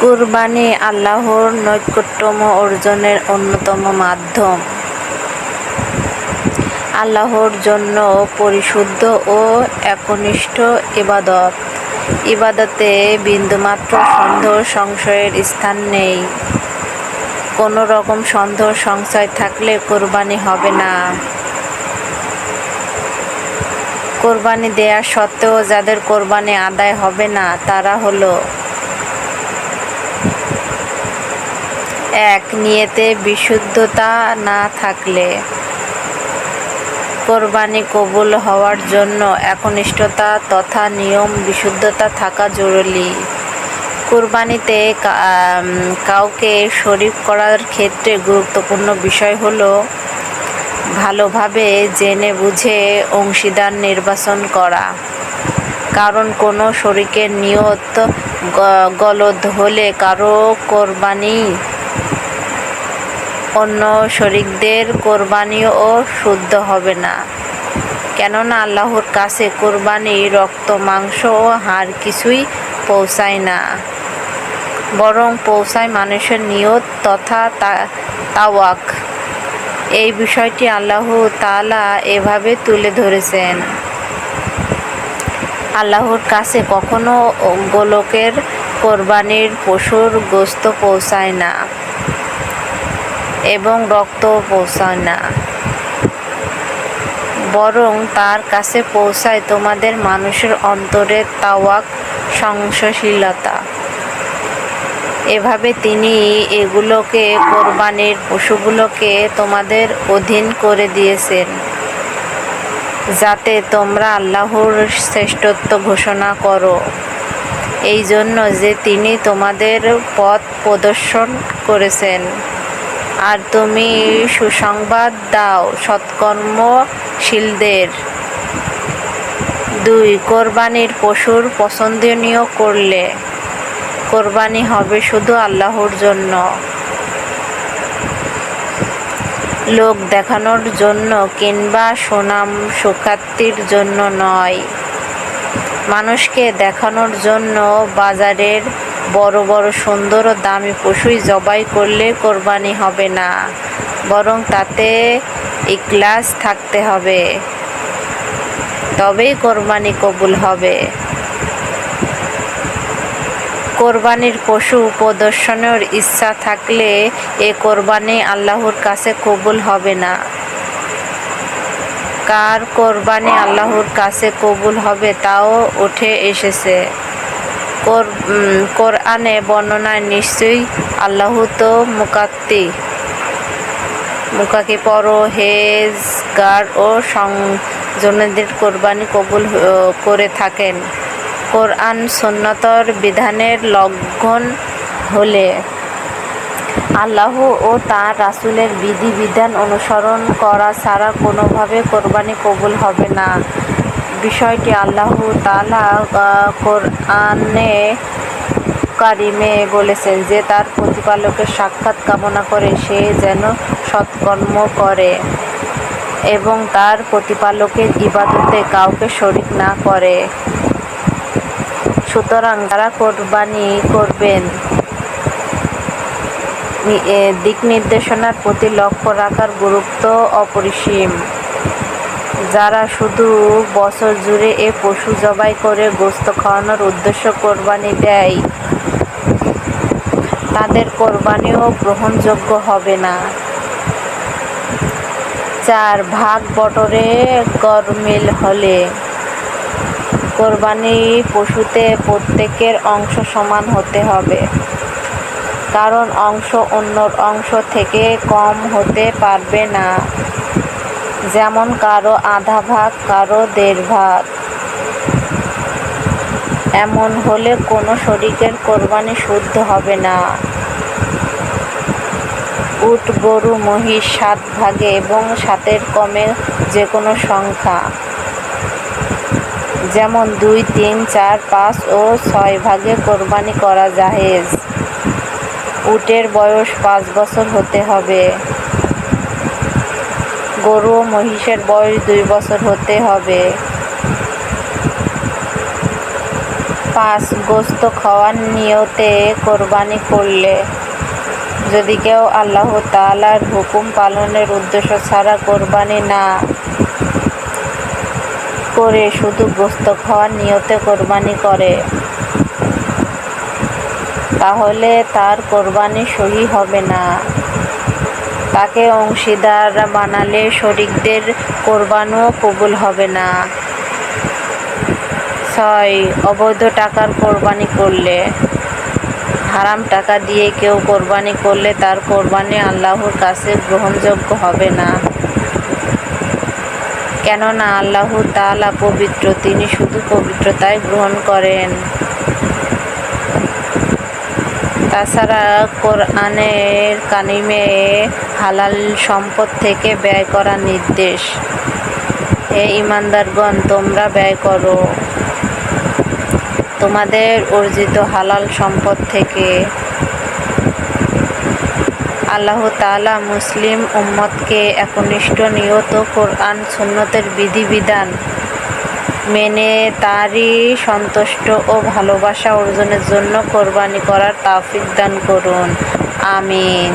কুরবানি আল্লাহর নৈকট্যম অর্জনের অন্যতম মাধ্যম। আল্লাহর জন্য পরিশুদ্ধ ও একনিষ্ঠ ইবাদত। ইবাদতে বিন্দুমাত্র সন্দেহ সংশয়ের স্থান নেই। কোনো রকম সন্দেহ সংশয় থাকলে কোরবানি হবে না। কোরবানি দেয়া সত্ত্বেও যাদের কোরবানি আদায় হবে না, তারা হলো এক নিয়েতে বিশুদ্ধতা না থাকলে কোরবানি কবুল হওয়ার জন্য একনিষ্ঠতা তথা নিয়ম বিশুদ্ধতা থাকা জরুরি। কোরবানিতে কাউকে শরিক করার ক্ষেত্রে গুরুত্বপূর্ণ বিষয় হলো ভালোভাবে জেনে বুঝে অংশীদার নির্বাচন করা। কারণ কোনো শরিকের নিয়ত গলদ হলে কারও কোরবানি অন্য শরিকদের কোরবানিও শুদ্ধ হবে না। কেননা আল্লাহর কাছে কোরবানি, রক্ত, মাংস ও হাড় কিছুই পৌঁছায় না। বরং পৌঁছায় মানুষের নিয়ত তথা তাওয়াক। এই বিষয়টি আল্লাহ তালা এভাবে তুলে ধরেছেন। আল্লাহর কাছে কখনো গোলকের কোরবানির পশুর গোস্ত পৌঁছায় না। এবং রক্ত পৌঁছায় না। বরং তার কাছে পৌঁছায় তোমাদের মানুষের অন্তরের তাওয়াক সংশীলতা এভাবে তিনি এগুলোকে, কোরবানির পশুগুলোকে তোমাদের অধীন করে দিয়েছেন, যাতে তোমরা আল্লাহর শ্রেষ্ঠত্ব ঘোষণা করো। এই জন্য যে তিনি তোমাদের পথ প্রদর্শন করেছেন। আর তুমি সুসংবাদ দাও সৎকর্মশীলদের। দুই, কোরবানির পশুর পছন্দনীয় করলে। কোরবানি হবে শুধু আল্লাহর জন্য। লোক দেখানোর জন্য কিংবা সুনাম সুখ্যাতির জন্য নয়। মানুষকে দেখানোর জন্য বাজারের বড় বড় সুন্দর ও দামি পশুই জবাই করলে কোরবানি হবে না, বরং তাতে ইখলাস থাকতে হবে। তবেই কোরবানি কবুল হবে। কোরবানির পশু প্রদর্শনের ইচ্ছা থাকলে এ কোরবানি আল্লাহর কাছে কবুল হবে না। কার কোরবানি আল্লাহর কাছে কবুল হবে তাও উঠে এসেছে। কোরআনে বর্ণনায় নিশ্চয়ই আল্লাহ তো মুকাত্তি মুকাকে পরহেজগার ও সংজনদের কোরবানি কবুল করে থাকেন। কোরআন সুন্নতর বিধানের লঙ্ঘন হলে আল্লাহ ও তার রাসূলের বিধিবিধান অনুসরণ করা ছাড়া কোনোভাবে কোরবানি কবুল হবে না। বিষয়টি আল্লাহ তালা কোরআনে কারিমে বলেছেন যে তার প্রতিপালকের সাক্ষাৎ কামনা করে সে যেন সৎকর্ম করে এবং তার প্রতিপালকের ইবাদতে কাউকে শরিক না করে। সুতরাং তারা কোরবানি করবেন দিক নির্দেশনার প্রতি লক্ষ্য রাখার গুরুত্ব অপরিসীম। যারা শুধু বছর জুড়ে এ পশু জবাই করে গোস্ত খাওয়ানোর উদ্দেশ্য কোরবানি দেয়, তাদের কোরবানিও গ্রহণযোগ্য হবে না। চার ভাগ বটরে গরমিল হলে কোরবানি পশুতে প্রত্যেকের অংশ সমান হতে হবে, কারণ অংশ অন্যর অংশ থেকে কম হতে পারবে না। যেমন কারও আধা ভাগ, কারও দেড় ভাগ। এমন হলে কোনো শরিকের কোরবানি শুদ্ধ হবে না। উট, গরু, মহিষ সাত ভাগে এবং সাতের কমে যে কোনো সংখ্যা। যেমন দুই, তিন, চার, পাঁচ ও ছয় ভাগে কোরবানি করা জাহেজ। উটের বয়স পাঁচ বছর হতে হবে। গরু ও মহিষের বয়স দুই বছর হতে হবে। পাঁচ গোস্ত খাওয়ার নিয়তে কোরবানি করলে যদি কেউ আল্লাহ তাআলার হুকুম পালনের উদ্দেশ্য ছাড়া কোরবানি না করে শুধু গোস্ত খাওয়ার নিয়তে কোরবানি করে, তাহলে তার কোরবানি সহি হবে না। তাকে অংশীদার বানালে শরিকদের কোরবানও কবুল হবে না। ছয়, অবৈধ টাকার কোরবানি করলে। হারাম টাকা দিয়ে কেউ কোরবানি করলে তার কোরবানি আল্লাহর কাছে গ্রহণযোগ্য হবে না। কেননা আল্লাহ তাআলা পবিত্র, তিনি শুধু পবিত্রতায় গ্রহণ করেন। তাছাড়া কোরআনের কানিমে হালাল সম্পদ থেকে ব্যয় করার নির্দেশ। হে ইমানদারগণ, তোমরা ব্যয় করো। তোমাদের অর্জিত হালাল সম্পদ থেকে আল্লাহ তাআলা মুসলিম উম্মতকে একনিষ্ঠ নিয়ত কোরআন সুন্নতের বিধিবিধান মেনে তারই সন্তুষ্ট ও ভালোবাসা অর্জনের জন্য কোরবানি করার তাওফিক দান করুন। আমিন।